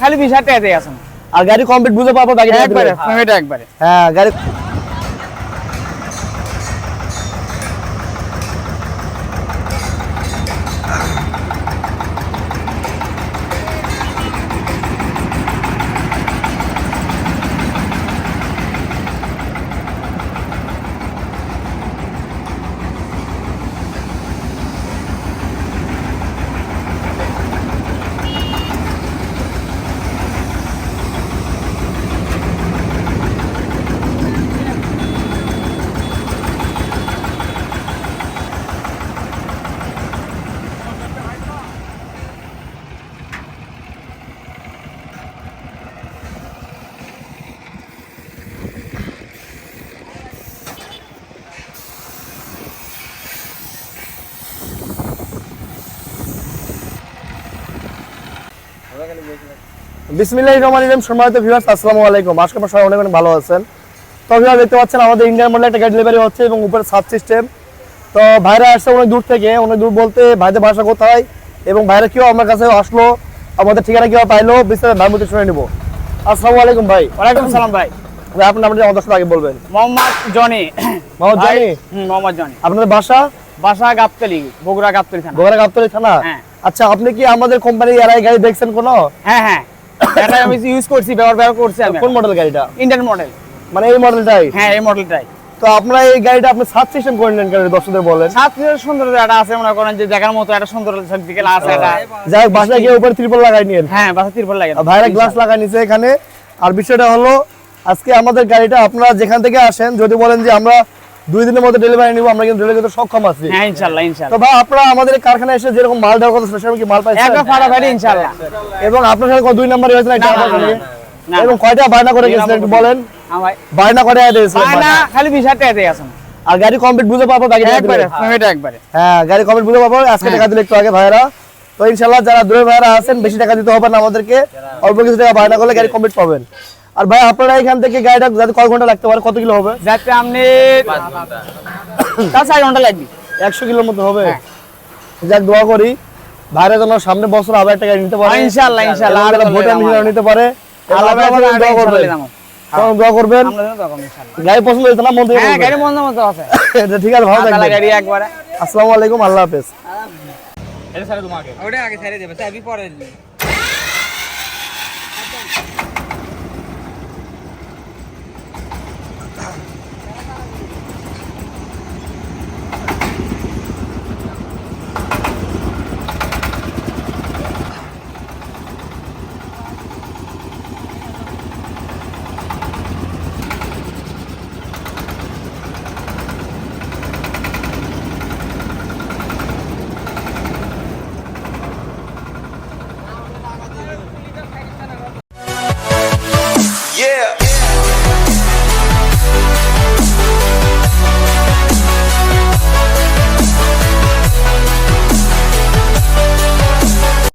খালি বিশ হাজার টাকা দিয়ে আসুন আর গাড়ি কমপ্লিট বুঝে পাবো বাকি টাকা একবারে একবারে। হ্যাঁ গাড়ি বিসমিল্লাহির রহমানির রহিম। সম্মানিত ভিউয়ার্স আসসালামু আলাইকুম। আজকে আপনারা সবাই অনেক অনেক ভালো আছেন। তো ভিউয়ার দেখতে পাচ্ছেন আমাদের ইন্ডিয়ান মডেল একটা গাড়ি ডেলিভারি হচ্ছে এবং উপরে সাব সিস্টেম তো ভাইরা আসছে অনেক দূর থেকে অনেক দূর বলতে ভাইদের ভাষা কোথায় এবং ভাইরা কেউ আমার কাছে আসলো আমাদের ঠিকানা কেউ পাইলো বিস্তারিত ভাই মধ্যে শুনে নিবো। আসসালামু আলাইকুম ভাই। ওয়ালাইকুম সালাম ভাই। ভাই আপনার আমাদের আগে বলবেন। মোহাম্মদ জনি। মোহাম্মদ জনি? মোহাম্মদ জনি। আপনাদের বাসা বাসা গাবতলি বগুড়া গাবতলি থানা। গোগরা গাবতলী থানা? হ্যাঁ। আচ্ছা আপনি কি আমাদের কোম্পানির এর আগে গাড়ি দেখছেন কোনো? হ্যাঁ হ্যাঁ। এটা আমি ইউজ করছি ব্যবহার ব্যবহার করছি আমি। কোন মডেল গাড়িটা? ইন্ডিয়ান মডেল মানে এই মডেলটাই হ্যাঁ এই মডেলটাই তো আপনারা এই গাড়িটা আপনি সাব সিস্টেম করে নেন কেন দর্শকদের বলেন? সাত ফিটের সুন্দর একটা আছে মনে করেন যে দেখার মতো একটা সুন্দর দিকে আছে এটা যাই হোক বাসায় গিয়ে উপরে ত্রিপল লাগাই নিয়েন। হ্যাঁ বাসা ত্রিপল লাগে আর ভাইরা গ্লাস লাগাই নিছে এখানে। আর বিষয়টা হলো আজকে আমাদের গাড়িটা আপনারা যেখান থেকে আসেন যদি বলেন যে আমরা দুই দিনের মধ্যে ডেলিভারি নিব আমরা কিন্তু ডেলিভারি সক্ষম আছি। হ্যাঁ ইনশাআল্লাহ ইনশাআল্লাহ তো ভাই আপনারা আমাদের কারখানায় এসে যেরকম মাল দেওয়ার কথা ছিল সেরকম কি মাল পাইছেন? একবার ফাটাফাটি ইনশাআল্লাহ এবং আপনার সাথে দুই নাম্বার হয়েছে না না, না। এবং কয়টা বায়না করে দুই গেছিলেন একটু বলেন? হ্যাঁ ভাই বায়না করে দিয়েছিলেন পায় না খালি বিশ হাজার টাকা দিয়ে আসুন আর গাড়ি কমপ্লিট বুঝে পাবো বাকি একবারে। ফ্যামিলিটা একবারে। হ্যাঁ গাড়ি কমপ্লিট বুঝে পাবো আজকে টাকা দিলে একটু আগে ভাইরা তো ইনশাল্লাহ যারা দূরে ভাইরা আছেন বেশি টাকা দিতে হবে না আমাদেরকে। অল্প কিছু টাকা বায়না করলে গাড়ি কমপ্লিট পাবেন। আর ভাই আপনারা এখান থেকে গাড়িটা যাতে কয় ঘণ্টা লাগতে পারে? কত কিলো হবে? যাতে আপনি চার ঘণ্টা লাগবে। একশো কিলোর মতো হবে। হ্যাঁ। যাক দোয়া করি। ভাইরা যেন সামনে বছর আবার একটা গাড়ি নিতে পারে। হ্যাঁ, ইনশাআল্লাহ, ইনশাআল্লাহ। এবং ভোটার ভালো নিতে পারে। আল্লাহ দোয়া তখন দোয়া করবেন। গাড়ি পছন্দ হয়েছে না মন হ্যাঁ গাড়ি বন্ধ মতো আছে। ঠিক আছে ভালো থাকবেন। গাড়ি একবারে। আসসালামু আলাইকুম আল্লাহ হাফেজ। এটা সারে তোমাকে। ওটা আগে ছেড়ে দেবে চাবি পরে দিবে